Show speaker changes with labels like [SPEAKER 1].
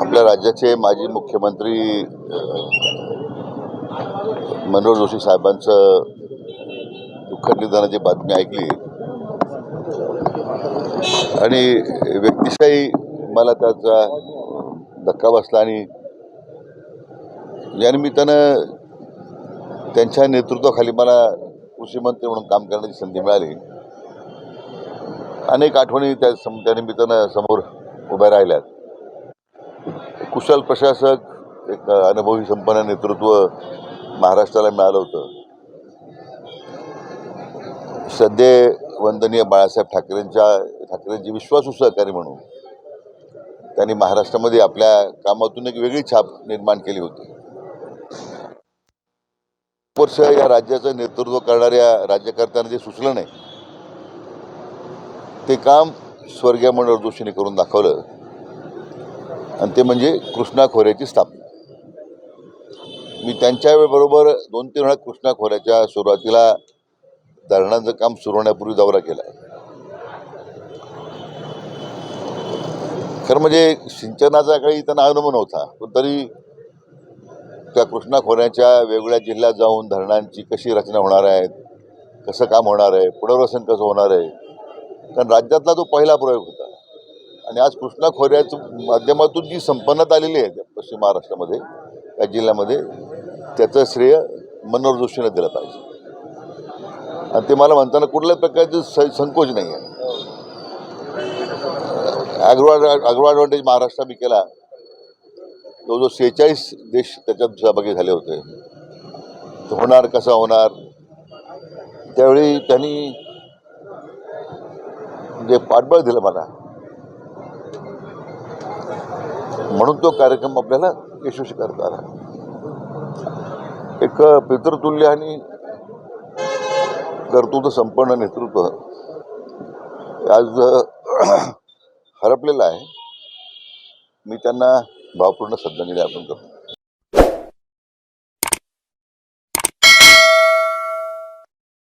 [SPEAKER 1] आपल्या राज्याचे माजी मुख्यमंत्री मनोहर जोशी साहेबांचं दुःखद निधनाची बातमी ऐकली. आणि व्यक्तिशाही मला त्याचा धक्का बसला आणि या निमित्तानं त्यांच्या नेतृत्वाखाली मला कृषी मंत्री म्हणून काम करण्याची संधी मिळाली. अनेक आठवणी त्या सम त्या निमित्तानं समोर उभ्या राहिल्यात. कुशल प्रशासक एक अनुभवी संपन्न नेतृत्व महाराष्ट्राला मिळालं होतं. सध्या वंदनीय बाळासाहेब ठाकरेंच्या ठाकरेंची विश्वासू सहकारी म्हणून त्यांनी महाराष्ट्रामध्ये आपल्या कामातून एक वेगळी छाप निर्माण केली होती. वर्ष या राज्याचं नेतृत्व करणाऱ्या राज्यकर्त्यांना जे सुचलं नाही ते काम स्वर्गीय मनोहर जोशीने करून दाखवलं. आणि ते म्हणजे कृष्णा खोऱ्याची स्थापना. मी त्यांच्या वेळेबरोबर दोन तीन वेळा कृष्णा खोऱ्याच्या सुरुवातीला धरणांचं काम सुरू होण्यापूर्वी दौरा केला. खरं म्हणजे सिंचनाचा काही त्यांना अनुभव नव्हता. पण तरी त्या कृष्णा खोऱ्याच्या वेगवेगळ्या जिल्ह्यात जाऊन धरणांची कशी रचना होणार आहे कसं काम होणार आहे पुनर्वसन कसं होणार आहे कारण राज्यातला तो पहिला प्रयोग होता. आणि आज कृष्णा खोऱ्याच्या माध्यमातून जी संपन्नता आलेली आहे त्या पश्चिम महाराष्ट्रामध्ये या जिल्ह्यामध्ये त्याचं श्रेय मनोहर जोशीनं दिलं पाहिजे. आणि ते मला म्हणताना कुठल्याच प्रकारचे स संकोच नाही आहे ॲग्रो ॲग्रो ॲडव्हान्टेज महाराष्ट्र मी केला जवळजवळ सेहेचाळीस देश त्याच्यात सहभागी झाले होते होणार कसा होणार त्यावेळी त्यांनी म्हणजे पाठबळ दिलं मला. म्हणून तो कार्यक्रम आपल्याला यशस्वी करता आला. एक पितृतुल्य आणि कर्तृत्व संपन्न नेतृत्व आज हरपलेलं आहे. मी त्यांना भावपूर्ण श्रद्धांजली अर्पण करतो.